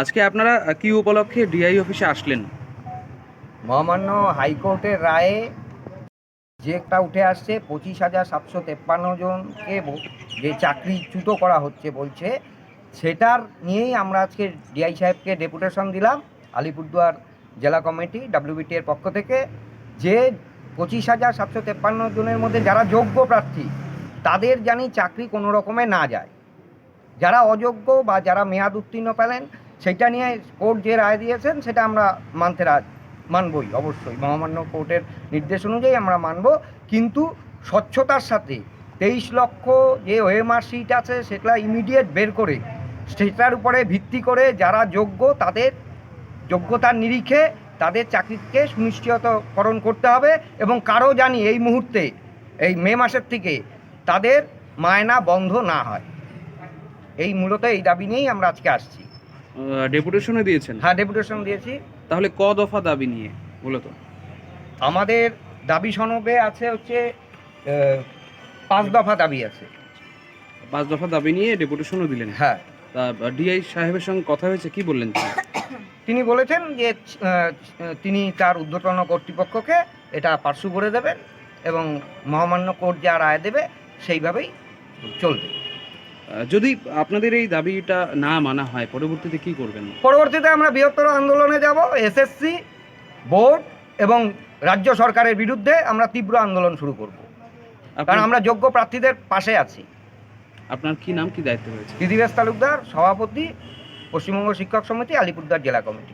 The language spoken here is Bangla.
আজকে আপনারা কি উপলক্ষে ডিআই অফিসে আসলেন? মহামান্য হাইকোর্টের রায়ে যে একটা উঠে আসছে, পঁচিশ হাজার সাতশো তেপ্পান্ন জনকে যে চাকরিচ্যুত করা হচ্ছে বলছে, সেটার নিয়েই আমরা আজকে ডিআই সাহেবকে ডেপুটেশন দিলাম, আলিপুরদুয়ার জেলা কমিটি ডাব্লিউবিটি এর পক্ষ থেকে, যে পঁচিশ হাজার সাতশো তেপ্পান্ন জনের মধ্যে যারা যোগ্য প্রার্থী, তাদের জানি চাকরি কোনো রকমে না যায়। যারা অযোগ্য বা যারা মেয়াদ উত্তীর্ণ পেলেন সেটা নিয়ে কোর্ট যে রায় দিয়েছেন, সেটা আমরা মানতে রাজ মানবই অবশ্যই। মহামান্য কোর্টের নির্দেশ অনুযায়ী আমরা মানব। কিন্তু স্বচ্ছতার সাথে তেইশ লক্ষ যে ওএমআর সিট আছে, সেটা ইমিডিয়েট বের করে, সেটার উপরে ভিত্তি করে যারা যোগ্য, তাদের যোগ্যতার নিরিখে তাদের চাকরিকে সুনিশ্চিতকরণ করতে হবে এবং কারও জানি এই মুহূর্তে, এই মে মাসের থেকে তাদের মায়না বন্ধ না হয়। এই মূলত এই দাবি নিয়েই আমরা আজকে আসছি। ডেপুটেশনে দিয়েছেন? হ্যাঁ ডেপুটেশন দিয়েছি। তাহলে ক দফা দাবি নিয়ে মূলত আমাদের দাবি সনবে আছে হচ্ছে পাঁচ দফা দাবি আছে। পাঁচ দফা দাবি নিয়ে ডেপুটেশনও দিলেন? হ্যাঁ। তা ডিআই সাহেবের সঙ্গে কথা হয়েছে কি বললেন তিনি? তিনি বলেছেন যে তিনি তার ঊর্ধ্বতন কর্তৃপক্ষকে এটা পার্শ্ব করে দেবেন এবং মহামান্য কোর্ট যা রায় দেবে সেইভাবেই চলবে। যদি আপনাদের এই দাবিটা না মানা হয় পরবর্তীতে কি করবেন? পরবর্তীতে আমরা বৃহত্তর আন্দোলনে যাব এসএসসি বোর্ড এবং রাজ্য সরকারের বিরুদ্ধে আমরা তীব্র আন্দোলন শুরু করব। কারণ আমরা যোগ্য প্রার্থীদের পাশে আছি। আপনার কি নাম কি দায়িত্ব হয়েছে দিদিবেশ তালুকদার সভাপতি পশ্চিমবঙ্গ শিক্ষক সমিতি আলিপুরদার জেলা কমিটি।